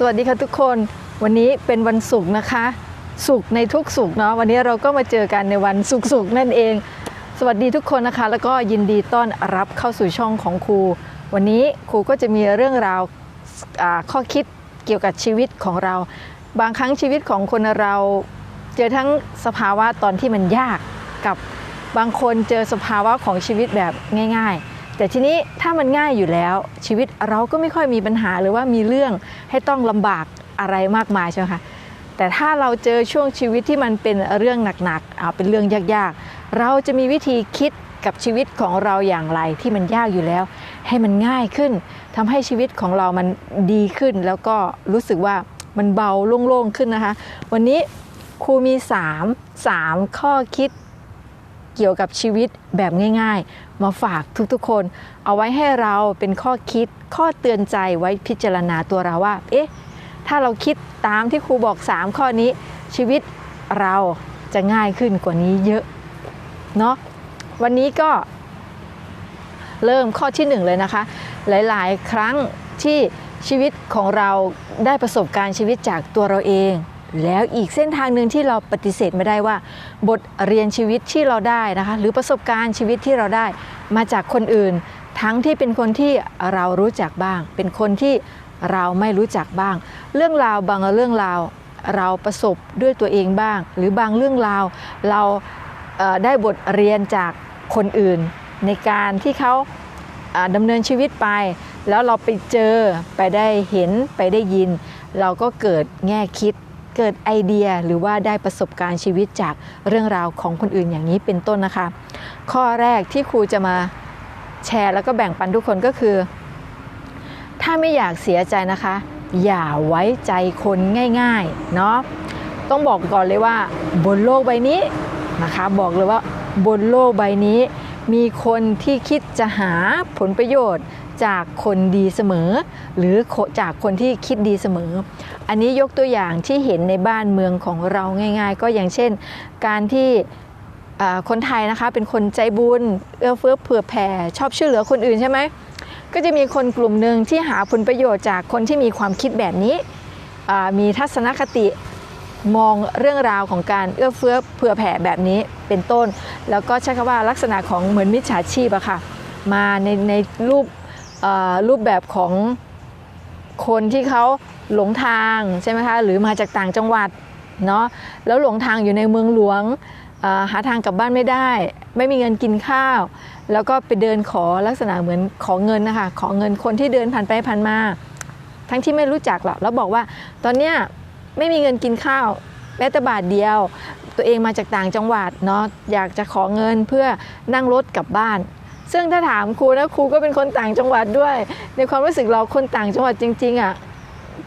สวัสดีค่ะทุกคนวันนี้เป็นวันศุกร์นะคะ ศุกร์ในทุกศุกร์เนาะวันนี้เราก็มาเจอกันในวันศุกร์ศุกร์นั่นเอง สวัสดีทุกคนนะคะ แล้วก็ยินดีต้อนรับเข้าสู่ช่องของครู วันนี้ครูก็จะมีเรื่องราวาข้อคิดเกี่ยวกับชีวิตของเรา บางครั้งชีวิตของคนเราเจอทั้งสภาวะตอนที่มันยากกับบางคนเจอสภาวะของชีวิตแบบง่าย ๆ แต่ทีนี้ถ้ามันง่ายอยู่แล้ว ชีวิตเราก็ไม่ค่อยมีปัญหาหรือว่ามีเรื่องให้ต้องลำบากอะไรมากมายใช่ไหมคะแต่ถ้าเราเจอช่วงชีวิตที่มันเป็นเรื่องหนักๆอ่าเป็นเรื่องยากๆ เราจะมีวิธีคิดกับชีวิตของเราอย่างไรที่มันยากอยู่แล้ว ให้มันง่ายขึ้นทำให้ชีวิตของเรามันดีขึ้น แล้วก็รู้สึกว่ามันเบาโล่งๆขึ้นนะคะ วันนี้ครูมี 3 3 ข้อคิด เกี่ยวกับชีวิตแบบง่ายๆ มาฝากทุกๆคน เอาไว้ให้เราเป็นข้อคิดข้อเตือนใจไว้พิจารณาตัวเราว่า เอ๊ะ ถ้าเราคิดตามที่ครูบอก 3 ข้อนี้ ชีวิตเราจะง่ายขึ้นกว่านี้เยอะเนาะวันนี้ก็เริ่มข้อที่ 1 เลยนะคะ หลายๆ ครั้งที่ชีวิตของเราได้ประสบการณ์ชีวิตจากตัวเราเอง แล้วอีกเส้นทางหนึ่งที่เราปฏิเสธไม่ได้ว่า บทเรียนชีวิตที่เราได้นะคะ หรือประสบการณ์ชีวิตที่เราได้ มาจากคนอื่น ทั้งที่เป็นคนที่เรารู้จักบ้าง เป็นคนที่เราไม่รู้จักบ้าง เรื่องราวบางเรื่องราวเราประสบด้วยตัวเองบ้าง หรือบางเรื่องราวเราได้บทเรียนจากคนอื่น ในการที่เขาดำเนินชีวิตไป แล้วเราไปเจอไปได้เห็นไปได้ยิน เราก็เกิดแง่คิด เกิดไอเดียหรือว่าได้ประสบการณ์ชีวิตจากเรื่องราวของคนอื่นอย่างนี้เป็นต้นนะคะ ข้อแรกที่ครูจะมาแชร์แล้วก็แบ่งปันทุกคนก็คือ ถ้าไม่อยากเสียใจนะคะ อย่าไว้ใจคนง่ายๆเนาะต้องบอกก่อนเลยว่า บนโลกใบนี้นะคะบอกเลยว่าบนโลกใบนี้ มีคนที่คิดจะหาผลประโยชน์ จากคนดีเสมอ หรือจากคนที่คิดดีเสมอ อันนี้ยกตัวอย่างที่เห็นในบ้านเมืองของเราง่าย ๆ ก็อย่างเช่น การที่คนไทยนะคะเป็นคนใจบุญเอื้อเฟื้อเผื่อแผ่ชอบช่วยเหลือคนอื่นใช่ไหมก็จะมีคนกลุ่มหนึ่งที่หาผลประโยชน์จากคนที่มีความคิดแบบนี้มีทัศนคติมองเรื่องราวของการเอื้อเฟื้อเผื่อแผ่แบบนี้เป็นต้น แล้วก็ใช้คำว่าลักษณะของเหมือนมิจฉาชีพอะค่ะมาในในรูป รูปแบบของคนที่เขาหลงทางใช่ไหมคะหรือมาจากต่างจังหวัดเนาะแล้วหลงทางอยู่ในเมืองหลวงหาทางกลับบ้านไม่ได้ ไม่มีเงินกินข้าว แล้วก็ไปเดินขอลักษณะเหมือนขอเงินนะคะขอเงินคนที่เดินผ่านไปผ่านมา ทั้งที่ไม่รู้จักหรอกแล้วบอกว่าตอนเนี้ยไม่มีเงินกินข้าวแม้แต่บาทเดียว ตัวเองมาจากต่างจังหวัดเนาะอยากจะขอเงินเพื่อนั่งรถกลับบ้าน ซึ่งถ้าถามครูนะครูก็เป็นคนต่างจังหวัดด้วย ในความรู้สึกเราคนต่างจังหวัดจริงๆอะ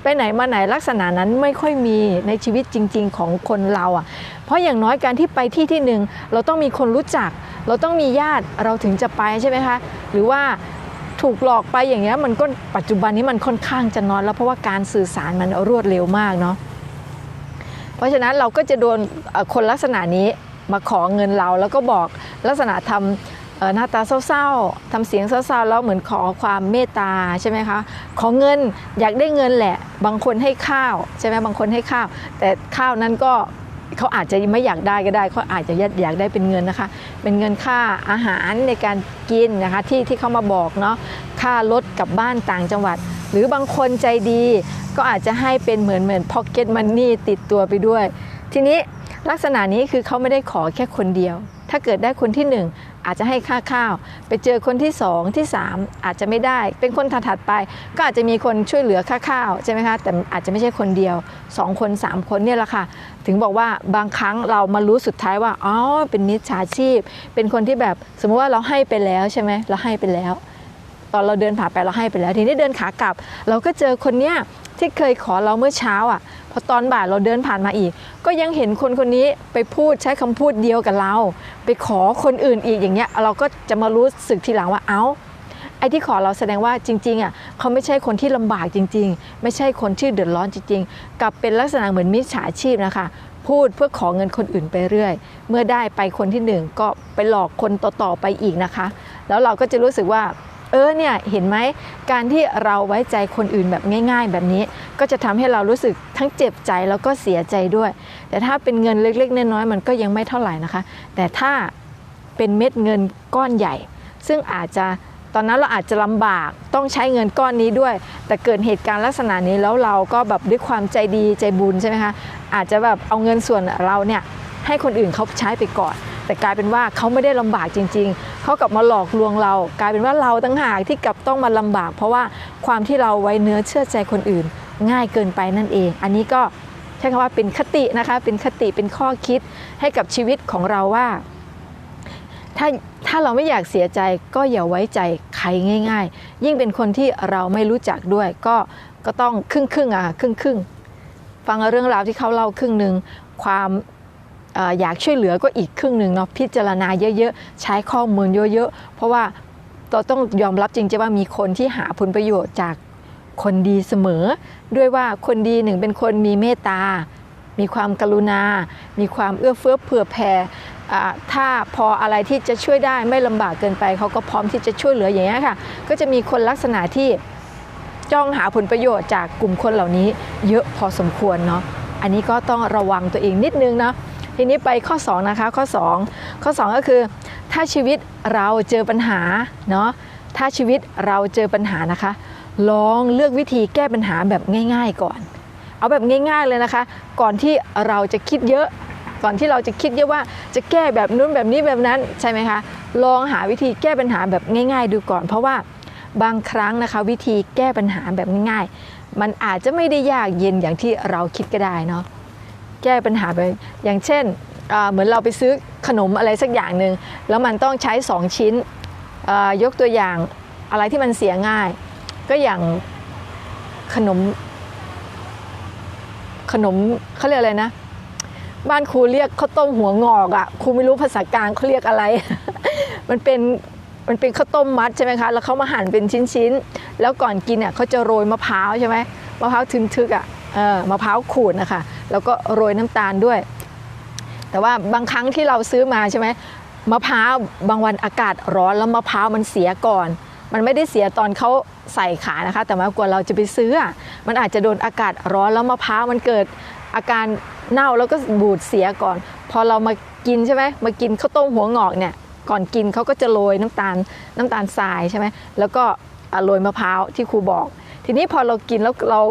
ไปไหนมาไหนลักษณะนั้นไม่ค่อยมีในชีวิตจริง ๆ ของคนเราอะ เพราะอย่างน้อยการที่ไปที่ที่หนึ่งเราต้องมีคนรู้จัก เราต้องมีญาติเราถึงจะไปใช่ไหมคะ หรือว่าถูกหลอกไปอย่างเงี้ยมันก็ปัจจุบันนี้มันค่อนข้างจะน้อยแล้วเพราะว่าการสื่อสารมันรวดเร็วมากเนาะเพราะฉะนั้นเราก็จะโดนคนลักษณะนี้มาขอเงินเราแล้วก็บอกลักษณะทำเอ่อ หน้าตาเศร้าๆทำเสียงเศร้าๆแล้วเหมือนขอความเมตตาใช่ไหมคะขอเงินอยากได้เงินแหละ บางคนให้ข้าวใช่ไหมบางคนให้ข้าว แต่ข้าวนั้นก็เขาอาจจะไม่อยากได้ก็ได้เขาอาจจะอยากได้เป็นเงินนะคะ เป็นเงินค่าอาหารในการกินนะคะที่ที่เขามาบอกเนาะค่ารถกลับบ้านต่างจังหวัด หรือบางคนใจดีก็อาจจะให้เป็นเหมือนเหมือนพ็อกเก็ตมันนี่ติดตัวไปด้วย ทีนี้ลักษณะนี้คือเขาไม่ได้ขอแค่คนเดียว ถ้าเกิดได้คนที่หนึ่ง อาจจะให้ค่าข้าว ไปเจอคนที่สองที่สามอาจจะไม่ได้ เป็นคนถัดๆไป ก็อาจจะมีคนช่วยเหลือค่าข้าวใช่ไหมคะแต่อาจจะไม่ใช่คนเดียวสองคนสามคนเนี่ยแหละค่ะ ถึงบอกว่าบางครั้งเรามารู้สุดท้ายว่าอ๋อเป็นมิจฉาชีพ เป็นคนที่แบบสมมติว่าเราให้ไปแล้วใช่ไหมเราให้ไปแล้ว ตอนเราเดินผ่านไปเราให้ไปแล้ว ทีนี้เดินขากลับ เราก็เจอคนเนี้ยที่เคยขอเราเมื่อเช้าอะ พอตอนบ่ายเราเดินผ่านมาอีก ก็ยังเห็นคนคนนี้ไปพูดใช้คำพูดเดียวกับเรา ไปขอคนอื่นอีกอย่างเงี้ย เราก็จะมารู้สึกทีหลังว่าเอ้าไอ้ที่ขอเราแสดงว่าจริงๆอะเขาไม่ใช่คนที่ลำบากจริง ๆ ไม่ใช่คนที่เดือดร้อนจริง ๆ กลับเป็นลักษณะเหมือนมิจฉาชีพนะคะ พูดเพื่อขอเงินคนอื่นไปเรื่อย เมื่อได้ไปคนที่หนึ่งก็ไปหลอกคนต่อๆไปอีกนะคะ แล้วเราก็จะรู้สึกว่า เออเนี่ยเห็นไหมการที่เราไว้ใจคนอื่นแบบง่าย ๆ แบบนี้ก็จะทำให้เรารู้สึกทั้งเจ็บใจแล้วก็เสียใจด้วย แต่ถ้าเป็นเงินเล็กๆน้อยๆมันก็ยังไม่เท่าไหร่นะคะ แต่ถ้าเป็นเม็ดเงินก้อนใหญ่ ซึ่งอาจจะตอนนั้นเราอาจจะลำบากต้องใช้เงินก้อนนี้ด้วย แต่เกิดเหตุการณ์ลักษณะนี้แล้วเราก็แบบด้วยความใจดีใจบุญใช่ไหมคะอาจจะแบบเอาเงินส่วนเราเนี่ยให้คนอื่นเขาใช้ไปก่อน แต่กลายเป็นว่าเขาไม่ได้ลำบากจริง ๆ เขากลับมาหลอกลวงเรา กลายเป็นว่าเราตั้งหากที่กลับต้องมาลำบาก เพราะว่าความที่เราไว้เนื้อเชื่อใจคนอื่น ง่ายเกินไปนั่นเอง อันนี้ก็ใช้คำว่าเป็นคตินะคะ เป็นคติเป็นข้อคิดให้กับชีวิตของเราว่า ถ้าถ้าเราไม่อยากเสียใจก็อย่าไว้ใจใครง่าย ๆ ยิ่งเป็นคนที่เราไม่รู้จักด้วย ก็ก็ต้องครึ่งครึ่งๆอะครึ่งครึ่งฟังเรื่องราวที่เขาเล่าครึ่งหนึ่งความ อยากช่วยเหลือก็อีกครึ่งหนึ่งเนาะพิจารณาเยอะๆ ใช้ข้อมูลเยอะๆ เพราะว่าเราต้องยอมรับจริงๆว่ามีคนที่หาผลประโยชน์จากคนดีเสมอ ด้วยว่าคนดีหนึ่งเป็นคนมีเมตตา มีความกรุณา มีความเอื้อเฟื้อเผื่อแผ่ถ้าพออะไรที่จะช่วยได้ไม่ลำบากเกินไป เขาก็พร้อมที่จะช่วยเหลืออย่างนี้ค่ะ ก็จะมีคนลักษณะที่จ้องหาผลประโยชน์จากกลุ่มคนเหล่านี้ เยอะพอสมควรเนาะอันนี้ก็ต้องระวังตัวเองนิดนึงเนาะ ทีนี้ไปข้อ 2 นะคะ ข้อ 2 ข้อ 2 ก็คือ ถ้าชีวิตเราเจอปัญหาเนาะถ้าชีวิตเราเจอปัญหานะคะ ลองเลือกวิธีแก้ปัญหาแบบง่าย ๆ ก่อน เอาแบบง่าย ๆเลยนะคะ ก่อนที่เราจะคิดเยอะ ก่อนที่เราจะคิดเยอะว่าจะแก้แบบนู้นแบบนี้แบบนั้นใช่ไหมคะลองหาวิธีแก้ปัญหาแบบง่าย ๆ ดูก่อน เพราะว่าบางครั้งนะคะ วิธีแก้ปัญหาแบบง่ายๆ มันอาจจะไม่ได้ยากเย็นอย่างที่เราคิดก็ได้เนาะ แก้ปัญหาไปอย่างเช่นเหมือนเราไปซื้อขนมอะไรสักอย่างหนึ่งแล้วมันต้องใช้ 2 ชิ้นยกตัวอย่างอะไรที่มันเสียง่าย ก็อย่างขนมขนมเขาเรียกอะไรนะ บ้านครูเรียกข้าวต้มหัวงอกอะ่ะครูไม่รู้ภาษากลางเขาเรียกอะไร มันเป็นมันเป็นข้าวต้มมัดใช่ไหมคะแล้วเขามาหั่นเป็นชิ้นๆแล้วก่อนกินเนี่ยเขาจะโรยมะพร้าวใช่ไหมมะพร้าวทึนทึกอะ่ะ มะพร้าวขูดนะคะแล้วก็โรยน้ำตาลด้วย แต่ว่าบางครั้งที่เราซื้อมาใช่ไหมมะพร้าวบางวันอากาศร้อนแล้วมะพร้าวมันเสียก่อน มันไม่ได้เสียตอนเขาใส่ขานะคะ แต่ว่ากว่าเราจะไปซื้อ มันอาจจะโดนอากาศร้อนแล้วมะพร้าวมันเกิดอาการเน่าแล้วก็บูดเสียก่อน พอเรามากินใช่ไหมมากินข้าวต้มหัวงอกเนี่ยก่อนกินเขาก็จะโรยน้ำตาลน้ำตาลทรายใช่ไหมแล้วก็โรยมะพร้าวที่ครูบอก ทีนี้พอเรากินแล้วเรา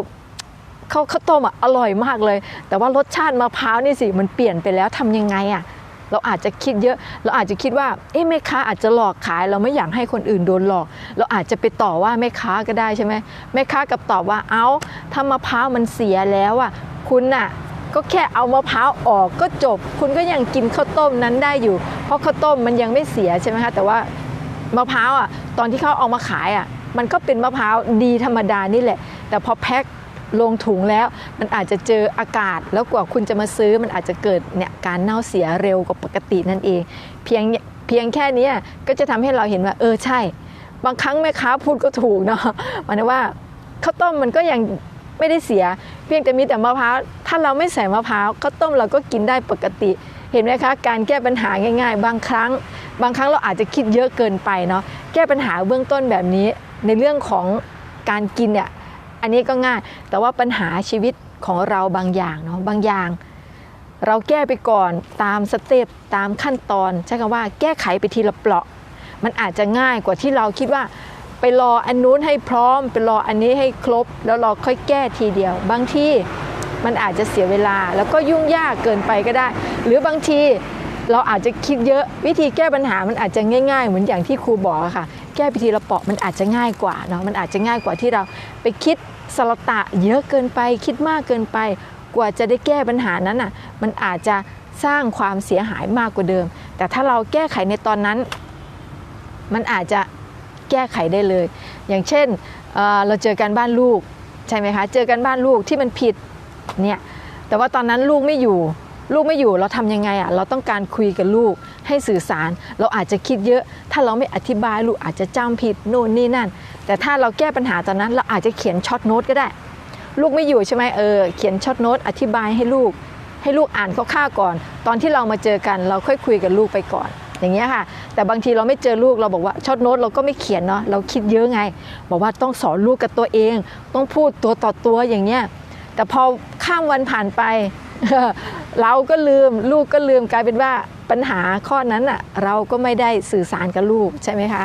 ข้าวข้าวต้มอะอร่อยมากเลย แต่ว่ารสชาติมะพร้าวนี่สิมันเปลี่ยนไปแล้วทำยังไงอะเราอาจจะคิดเยอะ เราอาจจะคิดว่า เอ๊ะแม่ค้าอาจจะหลอกขาย เราไม่อยากให้คนอื่นโดนหลอก เราอาจจะไปต่อว่าแม่ค้าก็ได้ใช่ไหมแม่ค้ากับตอบว่า เอ้าถ้ามะพร้าวมันเสียแล้วอะ คุณน่ะ ก็แค่เอามะพร้าวออกก็จบ คุณก็ยังกินข้าวต้มนั้นได้อยู่ เพราะข้าวต้มมันยังไม่เสียใช่ไหมคะ แต่ว่ามะพร้าวอะ ตอนที่เขาเอามาขายอะ มันก็เป็นมะพร้าวดีธรรมดานี่แหละ แต่พอแพ็ค ลงถุงแล้ว มันอาจจะเจออากาศ แล้วกว่าคุณจะมาซื้อมันอาจจะเกิดเนี่ยการเน่าเสียเร็วกว่าปกตินั่นเอง เพียงเพียงแค่นี้ก็จะทำให้เราเห็นว่า เออใช่ บางครั้งแม่ค้าพูดก็ถูกเนาะหมายถว่าข้าวต้มมันก็ยังไม่ได้เสีย เพียงแต่มีแต่มะพร้าวถ้าเราไม่ใส่มะพร้าวข้าวต้มเราก็กินได้ปกติ เห็นไหมคะ การแก้ปัญหาง่าย ๆ บางครั้ง บางครั้งเราอาจจะคิดเยอะเกินไปเนาะแก้ปัญหาเบื้องต้นแบบนี้ในเรื่องของการกินเนี่ย อันนี้ก็ง่าย แต่ว่าปัญหาชีวิตของเราบางอย่างเนาะบางอย่าง เราแก้ไปก่อนตามสเต็ปตามขั้นตอนใช้คำว่าแก้ไขไปทีละเปราะ มันอาจจะง่ายกว่าที่เราคิดว่าไปรออันนู้นให้พร้อม ไปรออันนี้ให้ครบ แล้วเราค่อยแก้ทีเดียว บางที่มันอาจจะเสียเวลาแล้วก็ยุ่งยากเกินไปก็ได้ หรือบางทีเราอาจจะคิดเยอะวิธีแก้ปัญหามันอาจจะง่าย ๆ เหมือนอย่างที่ครูบอกค่ะ แก้ไปทีละเปาะมันอาจจะง่ายกว่าเนาะมันอาจจะง่ายกว่าที่เราไปคิดสลตะเยอะเกินไป คิดมากเกินไป กว่าจะได้แก้ปัญหานั้นอะมันอาจจะสร้างความเสียหายมากกว่าเดิม แต่ถ้าเราแก้ไขในตอนนั้น มันอาจจะแก้ไขได้เลย อย่างเช่นเเราเจอกันบ้านลูกใช่ไหมคะเจอกันบ้านลูกที่มันผิดเนี่ยแต่ว่าตอนนั้นลูกไม่อยู่ ลูกไม่อยู่เราทำยังไงอะเราต้องการคุยกับลูกให้สื่อสาร เราอาจจะคิดเยอะ ถ้าเราไม่อธิบายลูกอาจจะจำผิดโน่นนี่นั่น แต่ถ้าเราแก้ปัญหาตอนนั้น เราอาจจะเขียนช็อตโน้ตก็ได้ ลูกไม่อยู่ใช่ไหมเออเขียนช็อตโน้ตอธิบายให้ลูก ให้ลูกอ่านคร่าวๆก่อน ตอนที่เรามาเจอกันเราค่อยคุยกับลูกไปก่อนอย่างเงี้ยค่ะ แต่บางทีเราไม่เจอลูกเราบอกว่าช็อตโน้ตเราก็ไม่เขียนเนาะเราคิดเยอะไง บอกว่าต้องสอนลูกกับตัวเอง ต้องพูดตัวต่อตัวอย่างเงี้ยแต่พอข้ามวันผ่านไป เราก็ลืมลูกก็ลืมกลายเป็นว่าปัญหาข้อนั้นอะเราก็ไม่ได้สื่อสารกับลูกใช่ไหมคะ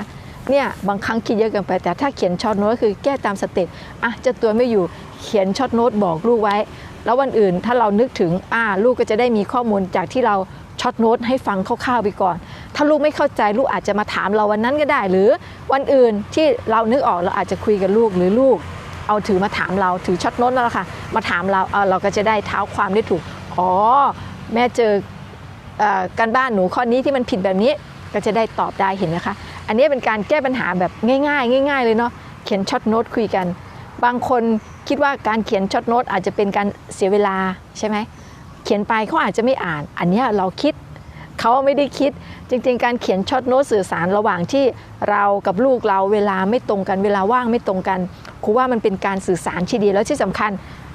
เนี่ยบางครั้งคิดเยอะเกินไปแต่ถ้าเขียนช็อตโน้ตคือแก้ตามสเต็ปอะเจะตัวไม่อยู่เขียนช็อตโน้ตบอกลูกไว้ แล้ววันอื่นถ้าเรานึกถึงอ่าลูกก็จะได้มีข้อมูลจากที่เราช็อตโน้ตให้ฟังคร่าวๆไปก่อน ถ้าลูกไม่เข้าใจลูกอาจจะมาถามเราวันนั้นก็ได้ หรือวันอื่นที่เรานึกออกเราอาจจะคุยกับลูกหรือลูก เอาถือมาถามเราถือช็อตโน้ตนั่นแหละค่ะมาถามเราเเราก็จะได้เท้าความได้ถูกอ๋อแม่เจออการบ้านหนูข้อนี้ที่มันผิดแบบนี้ก็จะได้ตอบได้เห็นนะคะ อันนี้เป็นการแก้ปัญหาแบบง่าย ๆ ง่าย ๆ เลยเนาะเขียนช็อตโน้ตคุยกัน บางคนคิดว่าการเขียนช็อตโน้ตอาจจะเป็นการเสียเวลาใช่ไหมเขียนไปเขาอาจจะไม่อ่าน อันนี้เราคิด เขาไม่ได้คิดจริง ๆ การเขียนช็อตโน้ตสื่อสารระหว่างที่เรากับลูกเราเวลาไม่ตรงกันเวลาว่างไม่ตรงกันครูว่ามันเป็นการสื่อสารที่ดีแล้วที่สำคัญ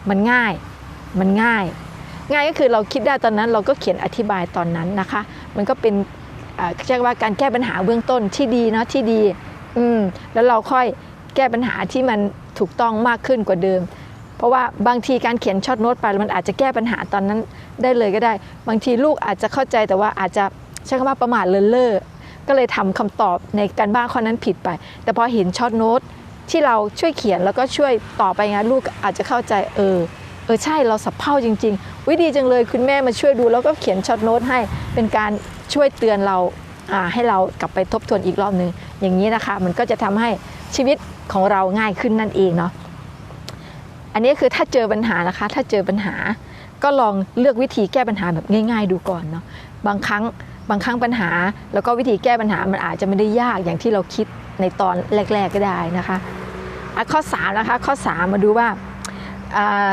มันง่ายมันง่าย ง่ายก็คือเราคิดได้ตอนนั้น เราก็เขียนอธิบายตอนนั้นนะคะ มันก็เป็นเรียกว่าการแก้ปัญหาเบื้องต้นที่ดีเนาะที่ดีอืมแล้วเราค่อยแก้ปัญหาที่มันถูกต้องมากขึ้นกว่าเดิม เพราะว่าบางทีการเขียนช็อตโน้ตไปมันอาจจะแก้ปัญหาตอนนั้นได้เลยก็ได้ บางทีลูกอาจจะเข้าใจแต่ว่าอาจจะใช้คำว่าประมาทเลินเล่อก็เลยทำคำตอบในการบ้านข้อนั้นผิดไป แต่พอเห็นช็อตโน้ตที่เราช่วยเขียนแล้วก็ช่วยต่อไปงานลูกอาจจะเข้าใจเออเออใช่เราสับเพร่าจริงๆวิดีจังเลยคุณแม่มาช่วยดูแล้วก็เขียนช็อตโน้ตให้เป็นการช่วยเตือนเราให้เรากลับไปทบทวนอีกรอบหนึ่งอย่างนี้นะคะ มันก็จะทำให้ชีวิตของเราง่ายขึ้นนั่นเองเนาะ อันนี้คือถ้าเจอปัญหานะคะ ถ้าเจอปัญหา ก็ลองเลือกวิธีแก้ปัญหาแบบง่าย ๆ ดูก่อนเนาะบางครั้งบางครั้งปัญหา แล้วก็วิธีแก้ปัญหามันอาจจะไม่ได้ยากอย่างที่เราคิดในตอนแรก ๆก็ได้นะคะอะข้อ3นะคะข้อ 3 มาดูว่าอ่า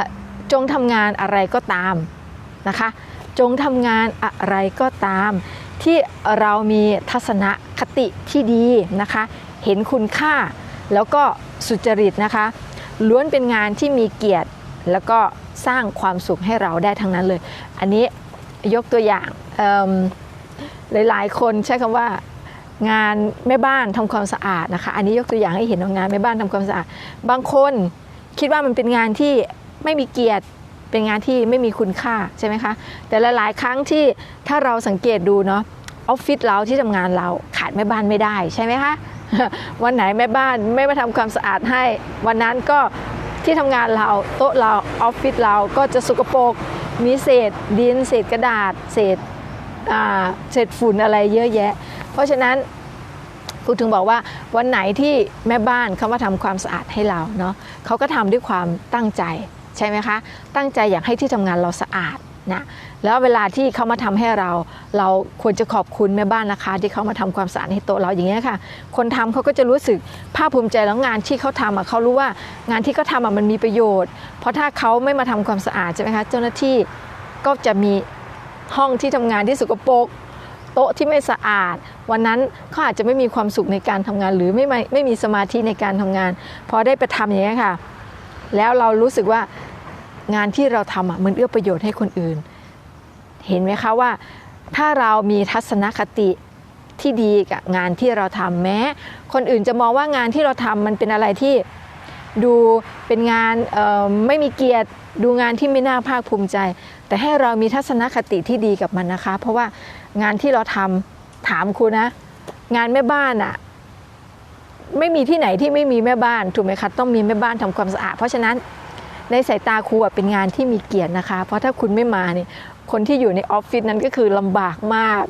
จงทำงานอะไรก็ตามนะคะ จงทำงานอะไรก็ตาม ที่เรามีทัศนคติที่ดีนะคะ เห็นคุณค่าแล้วก็สุจริตนะคะ ล้วนเป็นงานที่มีเกียรติ แล้วก็สร้างความสุขให้เราได้ทั้งนั้นเลย อันนี้ยกตัวอย่างหลายๆ คนใช้คำว่างานแม่บ้านทำความสะอาดนะคะ อันนี้ยกตัวอย่างให้เห็นว่างานแม่บ้านทำความสะอาด บางคนคิดว่ามันเป็นงานที่ไม่มีเกียรติ เป็นงานที่ไม่มีคุณค่าใช่ไหมคะ แต่หลายๆ ครั้งที่ถ้าเราสังเกตดูเนาะออฟฟิศเราที่ทำงานเราขาดแม่บ้านไม่ได้ใช่ไหมคะ วันไหนแม่บ้านไม่มาทำความสะอาดให้ วันนั้นก็ที่ทำงานเราโต๊ะเราออฟฟิศเราก็จะสกปรกมีเศษดิน เศษกระดาษ เศษเศษฝุ่นอะไรเยอะแยะ เพราะฉะนั้นครูถึงบอกว่าวันไหนที่แม่บ้านเขามาทำความสะอาดให้เราเนาะเขาก็ทำด้วยความตั้งใจใช่ไหมคะ ตั้งใจอยากให้ที่ทำงานเราสะอาด นะแล้วเวลาที่เขามาทำให้เรา เราควรจะขอบคุณแม่บ้านนะคะ ที่เขามาทำความสะอาดให้โต๊ะเราอย่างเงี้ยค่ะ คนทำเขาก็จะรู้สึกภาคภูมิใจแล้วงานที่เขาทำอะเขารู้ว่างานที่เขาทำอะมันมีประโยชน์ เพราะถ้าเขาไม่มาทำความสะอาดใช่ไหมคะเจ้าหน้าที่ก็จะมีห้องที่ทำงานที่สกปรกโต๊ะที่ไม่สะอาด วันนั้นเขาอาจจะไม่มีความสุขในการทำงาน หรือไม่ไม่ไม่มีสมาธิในการทำงาน พอได้ไปทำอย่างนี้ยค่ะ แล้วเรารู้สึกว่า งานที่เราทำอะมันเอื้อประโยชน์ให้คนอื่น เห็นไหมคะว่า ถ้าเรามีทัศนคติที่ดีกับงานที่เราทำแม้ คนอื่นจะมองว่างานที่เราทำมันเป็นอะไรที่ดูเป็นงานไม่มีเกียรติดูงานที่ไม่น่าภาคภูมิใจ แต่ให้เรามีทัศนคติที่ดีกับมันนะคะ เพราะว่างานที่เราทำถามครูนะ งานแม่บ้านอะไม่มีที่ไหนที่ไม่มีแม่บ้านถูกไหมคะต้องมีแม่บ้านทำความสะอาด เพราะฉะนั้น ในสายตาครูเป็นงานที่มีเกียรตินะคะ เพราะถ้าคุณไม่มาเนี่ยคนที่อยู่ในออฟฟิศนั้นก็คือลำบากมาก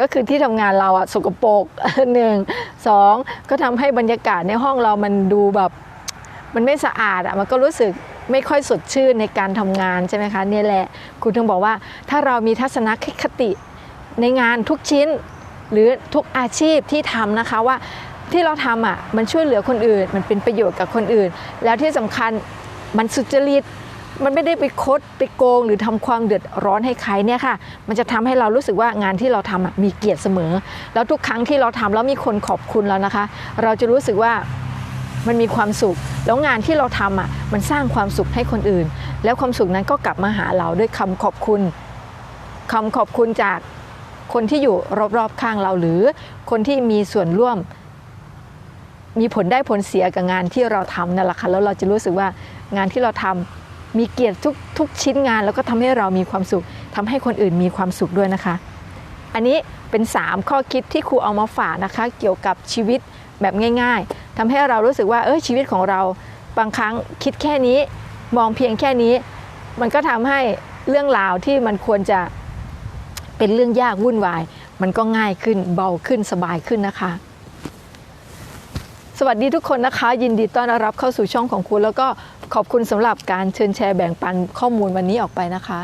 ก็คือที่ทำงานเราอะสกปรกหนึ่งสองก็ทำให้บรรยากาศในห้องเรามันดูแบบมันไม่สะอาดอะมันก็รู้สึกไม่ค่อยสดชื่นในการทำงานใช่ไหมคะเนี่ยแหละคุณถึงบอกว่าถ้าเรามีทัศนคติในงานทุกชิ้น หรือทุกอาชีพที่ทำนะคะว่าที่เราทำอะมันช่วยเหลือคนอื่น มันเป็นประโยชน์กับคนอื่น แล้วที่สำคัญ มันสุจริตมันไม่ได้ไปคดไปโกง หรือทำความเดือดร้อนให้ใครเนี่ยค่ะ มันจะทำให้เรารู้สึกว่างานที่เราทำอะมีเกียรติเสมอ แล้วทุกครั้งที่เราทำแล้วมีคนขอบคุณเรานะคะ เราจะรู้สึกว่ามันมีความสุข แล้วงานที่เราทำอะมันสร้างความสุขให้คนอื่น แล้วความสุขนั้นก็กลับมาหาเราด้วยคำขอบคุณคำขอบคุณจากคนที่อยู่รอบๆข้างเราหรือคนที่มีส่วนร่วม มีผลได้ผลเสียกับงานที่เราทำนั่นแหละค่ะแล้วเราจะรู้สึกว่า งานที่เราทำมีเกียรติทุกทุกชิ้นงาน แล้วก็ทำให้เรามีความสุขทำให้คนอื่นมีความสุขด้วยนะคะ อันนี้เป็น 3 ข้อคิดที่ครูเอามาฝากนะคะ เกี่ยวกับชีวิตแบบง่าย ๆทำให้เรารู้สึกว่าเออชีวิตของเราบางครั้งคิดแค่นี้มองเพียงแค่นี้ มันก็ทำให้เรื่องราวที่มันควรจะเป็นเรื่องยากวุ่นวาย มันก็ง่ายขึ้นเบาขึ้นสบายขึ้นนะคะ สวัสดีทุกคนนะคะ ยินดีต้อนรับเข้าสู่ช่องของคุณแล้วก็ ขอบคุณสำหรับการเชิญแชร์แบ่งปันข้อมูลวันนี้ออกไปนะคะ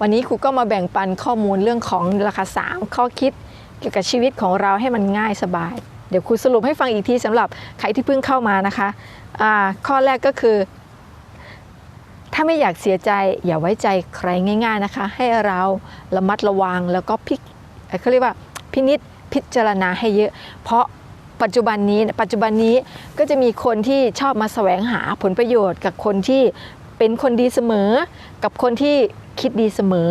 วันนี้ครูก็มาแบ่งปันข้อมูลเรื่องของราคาสามข้อคิดเกี่ยวกับชีวิตของเราให้มันง่ายสบาย เดี๋ยวครูสรุปให้ฟังอีกทีสำหรับใครที่เพิ่งเข้ามานะคะอ่าข้อแรกก็คือ ถ้าไม่อยากเสียใจ อย่าไว้ใจใครง่าย ๆนะคะ ให้เราระมัดระวังแล้วก็พิกเอ่อเขาเรียกว่าพินิษพิจารณาให้เยอะ เพราะ ปัจจุบันนี้ปัจจุบันนี้ก็จะมีคนที่ชอบมาแสวงหาผลประโยชน์ กับคนที่เป็นคนดีเสมอ กับคนที่คิดดีเสมอ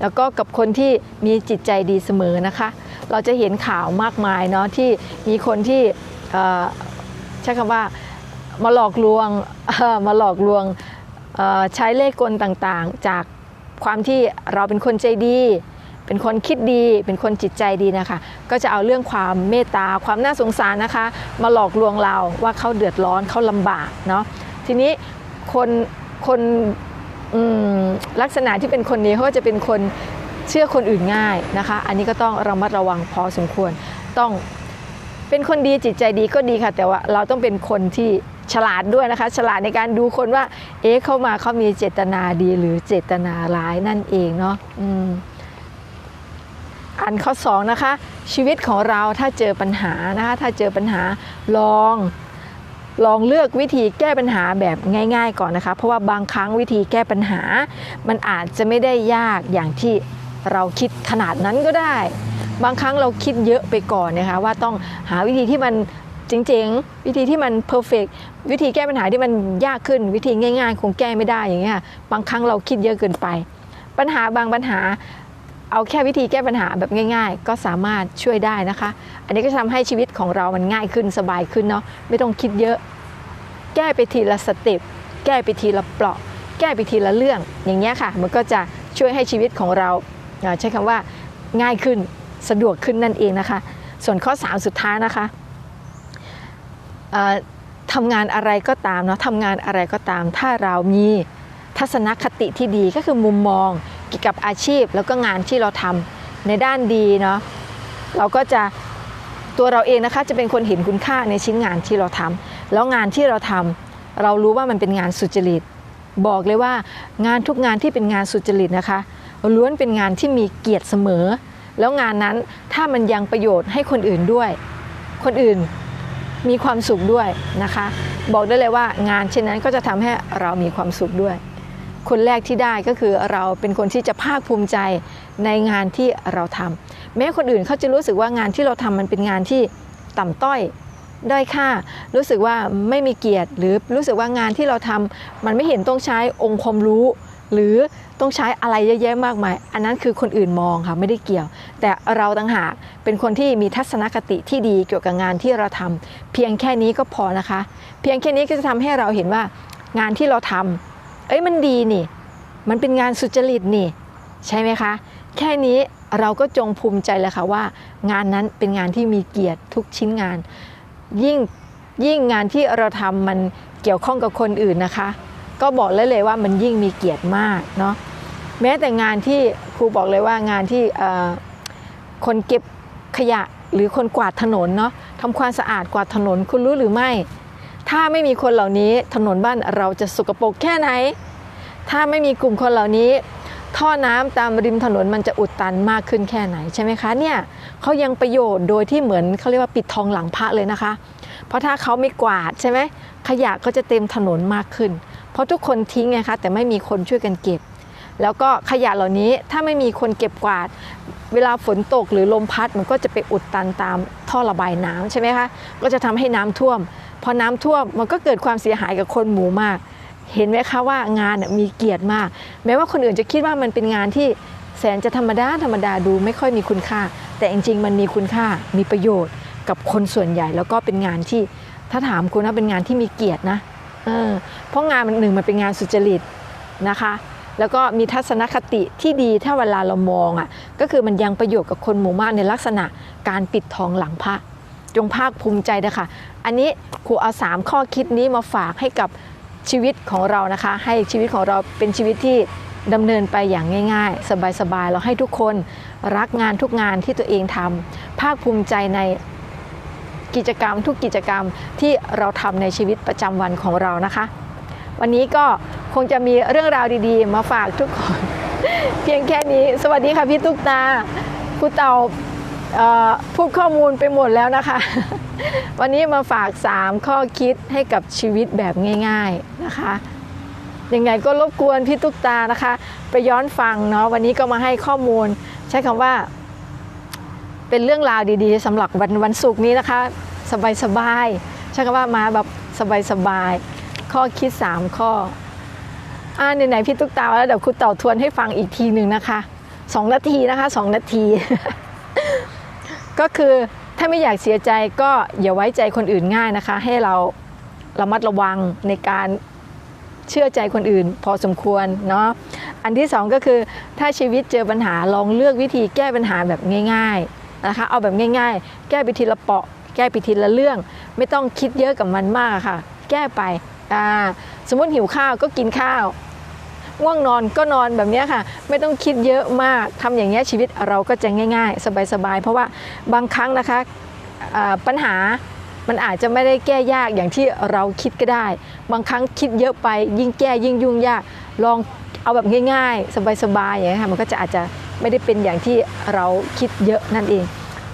แล้วก็กับคนที่มีจิตใจดีเสมอนะคะ เราจะเห็นข่าวมากมายเนาะที่มีคนที่ใช้คำว่ามาหลอกลวงมาหลอกลวงใช้เลขกลต่างๆ จากความที่เราเป็นคนใจดี เป็นคนคิดดี เป็นคนจิตใจดีนะคะ ก็จะเอาเรื่องความเมตตาความน่าสงสารนะคะ มาหลอกลวงเราว่าเขาเดือดร้อนเขาลำบากเนาะทีนี้คนคนลักษณะที่เป็นคนนี้เขาจะเป็นคนเชื่อคนอื่นง่ายนะคะ อันนี้ก็ต้องระมัดระวังพอสมควรต้องเป็นคนดีจิตใจดีก็ดีค่ะ แต่ว่าเราต้องเป็นคนที่ฉลาดด้วยนะคะ ฉลาดในการดูคนว่า เอ๊ะเข้ามาเขามีเจตนาดีหรือเจตนาร้ายนั่นเองเนาะอืม อันข้อสองนะคะชีวิตของเราถ้าเจอปัญหานะคะถ้าเจอปัญหาลองลองเลือกวิธีแก้ปัญหาแบบง่าย ๆ ก่อนนะคะ เพราะว่าบางครั้งวิธีแก้ปัญหา มันอาจจะไม่ได้ยากอย่างที่เราคิดขนาดนั้นก็ได้ บางครั้งเราคิดเยอะไปก่อนนะคะว่าต้องหาวิธีที่มันเจ๋งๆ วิธีที่มันเพอร์เฟกวิธีแก้ปัญหาที่มันยากขึ้น วิธีง่าย ๆ คงแก้ไม่ได้อย่างเงี้ยบางครั้งเราคิดเยอะเกินไป ปัญหาบางปัญหา เอาแค่วิธีแก้ปัญหาแบบง่าย ๆ ก็สามารถช่วยได้นะคะ อันนี้ก็ทำให้ชีวิตของเรามันง่ายขึ้นสบายขึ้นเนาะไม่ต้องคิดเยอะ แก้ไปทีละสเต็ปแก้ไปทีละเปราะ แก้ไปทีละเรื่องอย่างเงี้ยค่ะ มันก็จะช่วยให้ชีวิตของเราใช้คำว่าง่ายขึ้นสะดวกขึ้นนั่นเองนะคะ ส่วนข้อ 3 สุดท้ายนะคะทำงานอะไรก็ตามเนาะทำงานอะไรก็ตาม ถ้าเรามีทัศนคติที่ดีก็คือมุมมอง เกี่ยวกับอาชีพแล้วก็งานที่เราทำในด้านดีเนาะเราก็จะตัวเราเองนะคะจะเป็นคนเห็นคุณค่าในชิ้นงานที่เราทำแล้วงานที่เราทำเรารู้ว่ามันเป็นงานสุจริต บอกเลยว่างานทุกงานที่เป็นงานสุจริตนะคะล้วนเป็นงานที่มีเกียรติเสมอ แล้วงานนั้นถ้ามันยังประโยชน์ให้คนอื่นด้วย คนอื่นมีความสุขด้วยนะคะ บอกได้เลยว่างานเช่นนั้นก็จะทำให้เรามีความสุขด้วย คนแรกที่ได้ก็คือเราเป็นคนที่จะภาคภูมิใจในงานที่เราทำแม้คนอื่นเขาจะรู้สึกว่างานที่เราทำมันเป็นงานที่ต่ำต้อยด้อยค่า รู้สึกว่าไม่มีเกียรติหรือรู้สึกว่างานที่เราทำมันไม่เห็นต้องใช้องค์ความรู้ หรือต้องใช้อะไรเยอะแยะมากมาย อันนั้นคือคนอื่นมองค่ะไม่ได้เกี่ยว แต่เราต่างหากเป็นคนที่มีทัศนคติที่ดีเกี่ยวกับงานที่เราทำเพียงแค่นี้ก็พอนะคะ เพียงแค่นี้ก็จะทำให้เราเห็นว่างานที่เราทำ เอ้ยมันดีนี่ มันเป็นงานสุจริตนี่ ใช่ไหมคะ แค่นี้เราก็จงภูมิใจเลยค่ะว่า งานนั้นเป็นงานที่มีเกียรติทุกชิ้นงาน ยิ่งยิ่งงานที่เราทำมันเกี่ยวข้องกับคนอื่นนะคะ ก็บอกเลยเลยว่ามันยิ่งมีเกียรติมากเนาะแม้แต่งานที่ครูบอกเลยว่างานที่คนเก็บขยะหรือคนกวาดถนนเนาะทำความสะอาดกวาดถนนคุณรู้หรือไม่ ถ้าไม่มีคนเหล่านี้ถนนบ้านเราจะสกปรกแค่ไหน ถ้าไม่มีกลุ่มคนเหล่านี้ ท่อน้ำตามริมถนนมันจะอุดตันมากขึ้นแค่ไหนใช่ไหมคะเนี่ยเขายังประโยชน์โดยที่เหมือนเขาเรียกว่าปิดทองหลังพระเลยนะคะ เพราะถ้าเขาไม่กวาดใช่ไหมขยะก็จะเต็มถนนมากขึ้น เพราะทุกคนทิ้งไงคะแต่ไม่มีคนช่วยกันเก็บ แล้วก็ขยะเหล่านี้ถ้าไม่มีคนเก็บกวาด เวลาฝนตกหรือลมพัดมันก็จะไปอุดตันตามท่อระบายน้ำใช่ไหมคะก็จะทำให้น้ำท่วม อน้ำท่วมมันก็เกิดความเสียหายกับคนหมู่มาก เห็นไหมคะว่างานมีเกียรติมาก แม้ว่าคนอื่นจะคิดว่ามันเป็นงานที่แสนจะธรรมดาธรรมดาดูไม่ค่อยมีคุณค่า แต่จริงๆ มันมีคุณค่ามีประโยชน์กับคนส่วนใหญ่ แล้วก็เป็นงานที่ถ้าถามคุณนะเป็นงานที่มีเกียรตินะเออเพราะงานมันหนึ่งมันเป็นงานสุจริตนะคะ แล้วก็มีทัศนคติที่ดีถ้าเวลาเรามองอะก็คือมันยังประโยชน์กับคนหมู่มากในลักษณะการปิดทองหลังพระ จงภาคภูมิใจนะคะ อันนี้ครูเอาสามข้อคิดนี้มาฝากให้กับชีวิตของเรานะคะ ให้ชีวิตของเราเป็นชีวิตที่ดำเนินไปอย่างง่าย ๆ สบายๆ เราให้ทุกคนรักงานทุกงานที่ตัวเองทำภาคภูมิใจในกิจกรรมทุกกิจกรรมที่เราทำในชีวิตประจำวันของเรานะคะ วันนี้ก็คงจะมีเรื่องราวดีๆ มาฝากทุกคน เพียงแค่นี้ สวัสดีค่ะพี่ตุ๊กตาครูเต่า พูดข้อมูลไปหมดแล้วนะคะ วันนี้มาฝาก 3 ข้อคิดให้กับชีวิตแบบง่าย ๆนะคะยังไงก็รบกวนพี่ตุ๊กตานะคะ ไปย้อนฟังเนาะวันนี้ก็มาให้ข้อมูล ใช้คำว่า เป็นเรื่องราวดีๆสำหรับวันวันศุกร์นี้นะคะ สบายๆใช้คำว่ามาแบบสบายๆข้อคิด 3 ข้ออ่าไหนๆพี่ตุ๊กตาแล้วเดี๋ยวครูเต่าทวนให้ฟังอีกทีหนึ่งนะคะสองนาทีนะคะสองนาที ก็คือถ้าไม่อยากเสียใจก็อย่าไว้ใจคนอื่นง่ายนะคะ ให้เราระมัดระวังในการเชื่อใจคนอื่น พอสมควรเนาะอันที่สองก็คือถ้าชีวิตเจอปัญหาลองเลือกวิธีแก้ปัญหาแบบง่าย ๆนะคะ เอาแบบง่าย ๆ แก้ไปทีละเปาะ แก้ไปทีละเรื่อง ไม่ต้องคิดเยอะกับมันมากค่ะ แก้ไปสมมติหิวข้าวก็กินข้าว ง่วงนอนก็นอนแบบนี้ค่ะ ไม่ต้องคิดเยอะมากทำอย่างเงี้ชีวิตเราก็จะง่าย ๆ สบายๆ เพราะว่าบางครั้งนะคะปัญหามันอาจจะไม่ได้แก้ยากอย่างที่เราคิดก็ได้ บางครั้งคิดเยอะไปยิ่งแก้ยิ่งยุ่งยากลองเอาแบบง่าย ๆ สบายๆอย่างเงี้ค่ะมันก็จะอาจจะไม่ได้เป็นอย่างที่เราคิดเยอะนั่นเอง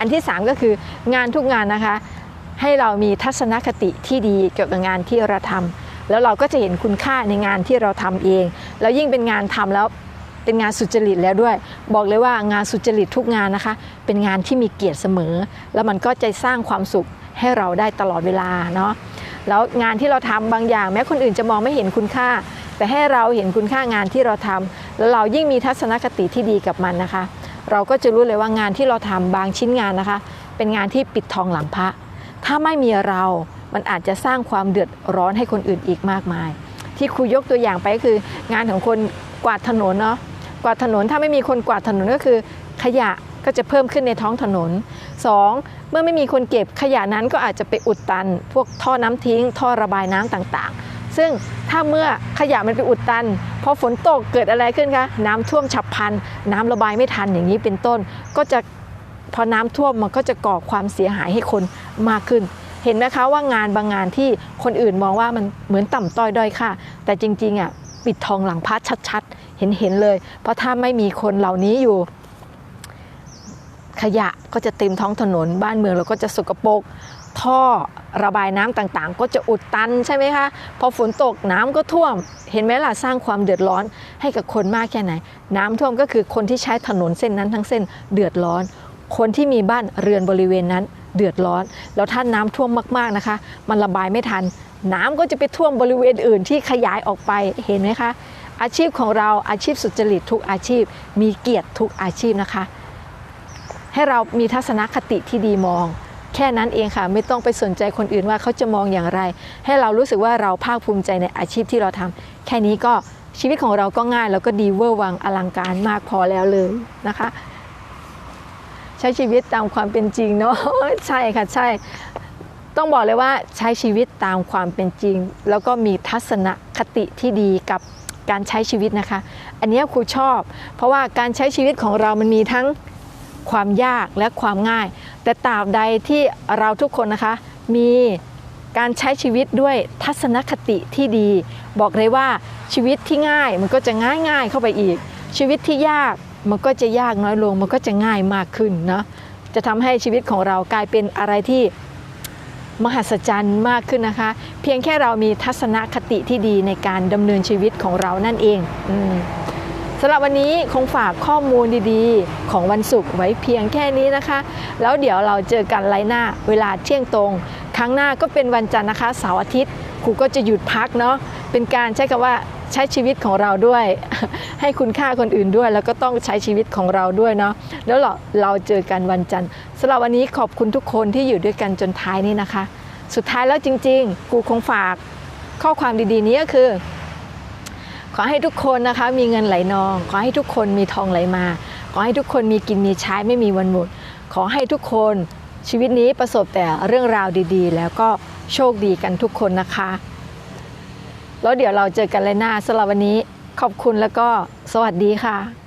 อันที่ 3 ก็คืองานทุกงานนะคะ ให้เรามีทัศนคติที่ดีเกี่ยวกับงานที่เราทำ แล้วเราก็จะเห็นคุณค่าในงานที่เราทำเอง แล้วยิ่งเป็นงานทำแล้วเป็นงานสุจริตแล้วด้วย บอกเลยว่างานสุจริตทุกงานนะคะ เป็นงานที่มีเกียรติเสมอ แล้วมันก็จะสร้างความสุขให้เราได้ตลอดเวลาเนาะแล้วงานที่เราทำบางอย่าง แม้คนอื่นจะมองไม่เห็นคุณค่า แต่ให้เราเห็นคุณค่างานที่เราทำแล้วเรายิ่งมีทัศนคติที่ดีกับมันนะคะ เราก็จะรู้เลยว่างานที่เราทำบางชิ้นงานนะคะ เป็นงานที่ปิดทองหลังพระถ้าไม่มีเรา มันอาจจะสร้างความเดือดร้อนให้คนอื่นอีกมากมาย ที่ครูยกตัวอย่างไปก็คือ งานของคนกวาดถนนเนาะกวาดถนนถ้าไม่มีคนกวาดถนนก็คือขยะก็จะเพิ่มขึ้นในท้องถนน 2. เมื่อไม่มีคนเก็บขยะนั้นก็อาจจะไปอุดตัน พวกท่อน้ำทิ้ง ท่อระบายน้ำต่างๆ ซึ่งถ้าเมื่อขยะมันไปอุดตันพอฝนตกเกิดอะไรขึ้นคะน้ำท่วมฉับพลัน น้ำระบายไม่ทันอย่างนี้เป็นต้น ก็จะพอน้ำท่วมมันก็จะก่อความเสียหายให้คนมากขึ้น เห็นไหมคะว่างานบางงานที่คนอื่นมองว่ามันเหมือนต่ำต้อยด้อยค่ะ แต่จริงๆอะปิดทองหลังพระชัดๆ เห็นเห็นๆเลย เพราะถ้าไม่มีคนเหล่านี้อยู่ ขยะก็จะเต็มท้องถนน บ้านเมืองเราก็จะสกปรกท่อระบายน้ำต่างๆ ก็จะอุดตันใช่ไหมคะ พอฝนตกน้ำก็ท่วม เห็นไหมล่ะสร้างความเดือดร้อนให้กับคนมากแค่ไหน น้ำท่วมก็คือคนที่ใช้ถนนเส้นนั้นทั้งเส้นเดือดร้อน คนที่มีบ้านเรือนบริเวณนั้น เดือดร้อน แล้วถ้าน้ำท่วมมากๆนะคะ มันระบายไม่ทัน น้ำก็จะไปท่วมบริเวณอื่นที่ขยายออกไปเห็นไหมคะ อาชีพของเราอาชีพสุจริตทุกอาชีพ มีเกียรติทุกอาชีพนะคะ ให้เรามีทัศนคติที่ดีมอง แค่นั้นเองค่ะไม่ต้องไปสนใจคนอื่นว่าเขาจะมองอย่างไร ให้เรารู้สึกว่าเราภาคภูมิใจในอาชีพที่เราทำแค่นี้ก็ชีวิตของเราก็ง่ายแล้วก็ดีเวอร์วังอลังการมากพอแล้วเลยนะคะ ใช้ชีวิตตามความเป็นจริงเนาะใช่ค่ะใช่ ต้องบอกเลยว่าใช้ชีวิตตามความเป็นจริง แล้วก็มีทัศนคติที่ดีกับการใช้ชีวิตนะคะ อันนี้ครูชอบ เพราะว่าการใช้ชีวิตของเรามันมีทั้งความยากและความง่าย แต่ตราบใดที่เราทุกคนนะคะ มีการใช้ชีวิตด้วยทัศนคติที่ดี บอกเลยว่าชีวิตที่ง่ายมันก็จะง่ายง่ายเข้าไปอีก ชีวิตที่ยาก มันก็จะยากน้อยลงมันก็จะง่ายมากขึ้นเนาะจะทำให้ชีวิตของเรากลายเป็นอะไรที่มหัศจรรย์มากขึ้นนะคะ เพียงแค่เรามีทัศนคติที่ดีในการดำเนินชีวิตของเรานั่นเองอสำหรับวันนี้คงฝากข้อมูลดีๆ ของวันศุกร์ไว้เพียงแค่นี้นะคะ แล้วเดี๋ยวเราเจอกันไลน์หน้า เวลาเที่ยงตรง ครั้งหน้าก็เป็นวันจันทร์นะคะเสาร์อาทิตย์ครูก็จะหยุดพักเนาะเป็นการใช้คำว่า ใช้ชีวิตของเราด้วย ให้คุณค่าคนอื่นด้วย แล้วก็ต้องใช้ชีวิตของเราด้วยเนาะแล้วเราเราเจอกันวันจันทร์สำหรับวันนี้ขอบคุณทุกคนที่อยู่ด้วยกันจนท้ายนี้นะคะ สุดท้ายแล้วจริง ๆ กูคงฝากข้อความดีๆนี้ก็คือ ขอให้ทุกคนนะคะมีเงินไหลนอง ขอให้ทุกคนมีทองไหลมา ขอให้ทุกคนมีกินมีใช้ไม่มีวันหมด ขอให้ทุกคนชีวิตนี้ประสบแต่เรื่องราวดีๆ แล้วก็โชคดีกันทุกคนนะคะ แล้วเดี๋ยวเราเจอกันเลยหน้าสำหรับวันนี้ขอบคุณแล้วก็สวัสดีค่ะ